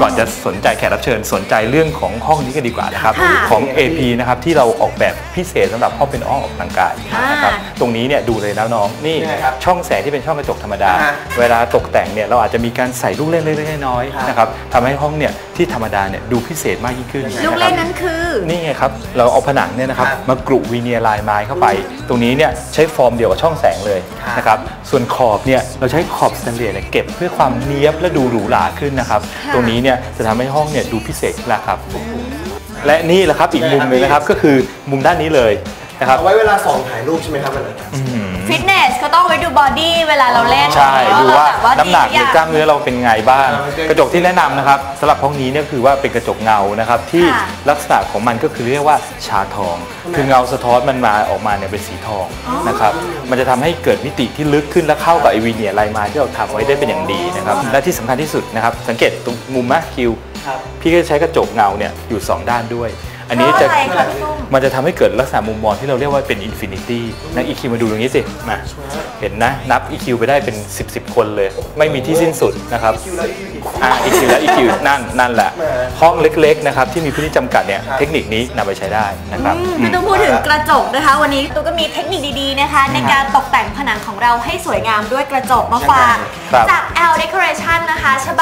ก่อนจะสนใจแขกรับเชิญสนใจเรื่องของห้องนี้กันดีกว่านะครับค่ะของ AP นะครับที่เราออกแบบพิเศษสำหรับห้องเป็นห้องออกกำลังกายนะครับอ่าตรงนี้เนี่ยดูเลยนะน้องนี่นี่นะครับช่องแสงที่เป็นช่องกระจกธรรมดาอ่าฮะเวลาตกแต่งเนี่ยเราอาจจะมีการใส่ลูกเล่นเล็กๆน้อยครับๆนะครับทำให้ห้องเนี่ยที่ธรรมดาเนี่ยดูพิเศษมากยิ่งขึ้นลูกะคเล่รับนนั้นคือนี่ไงครับเราเอาผนังเนี่ยนะครับครับมากรุวีเนียร์ลายไม้เข้าไป ตรงนี้เนี่ยใช้ฟอร์มเดียวกับช่องแสงเลยครับนะครับส่วนขอบเนี่ยเราใช้ขอบสแตนเลสเนี่ยเก็บเพื่อความเนี้ยบและดูหรูหราขึ้นนะครับค่ะตรงนี้เนี่ยจะทำให้ห้องเนี่ยดูพิเศษขึ้นแล้วครับ และนี่แหละครับอีกมุมหนึงนะครับก็คือมุมด้านนี้เลยนะครับ เอาไว้เวลาส่องถ่ายรูปใช่ไหมครับมันฟิตเนสเขาต้องไว้ดู บอดี้เวลาเราเล่นใช่ดูว่าแบบน้ำหนักหดีรือทุกล้ามเนื้อเราเป็นไงบ้างอ่ามันจะกระจกที่แนะนำนะครับสำหรับห้องนี้เนี่ยคือว่าเป็นกระจกเงานะครับที่ค่ะลักษณะของมันก็คือเรียกว่าชาทอง คือเงาสะท้อนมันมาออกมาเนี่ยเป็นสีทองนะครับมันจะทำให้เกิดมิติที่ลึกขึ้นและเข้ากับไอวีเนียลายไม้ที่เราทำไว้ได้เป็นอย่างดีนะครับและที่สำคัญที่สุดนะครับสังเกตตรงมุมมะคิวครับพี่ก็จะใช้กระจกเงาเนี่ยอยู่ 2 ด้านด้วย อันนี้เพจะราะอะไรคะพี่ตุ้มมันจะทำให้เกิดลักษณะมุมมองที่เราเรียกว่าเป็นอินฟินิตี้นักอีคิวมาดูตรงนี้สิมาเห็นนะนับ EQ ไปได้เป็น 10บสคนเลย ไม่มีที่สิ้นสุดนะครับคิวแล้วคิวอีกอ่า EQ และ EQ นั่นนั่นแหละแหมห้องเล็กๆนะครับที่มีพื้นที่จำกัดเนี่ยครับเทคนิคนี้นำไปใช้ได้นะครับอืมอืไม่มต้องพูดถึงกระจกนะคะ วันนี้ตูก็มีเทคนิคดีๆนะคะ ในการตกแต่งผนังของเราให้สวยงามด้วยกระจกมาฝากครับจาก L Decoration นะคะฉบับ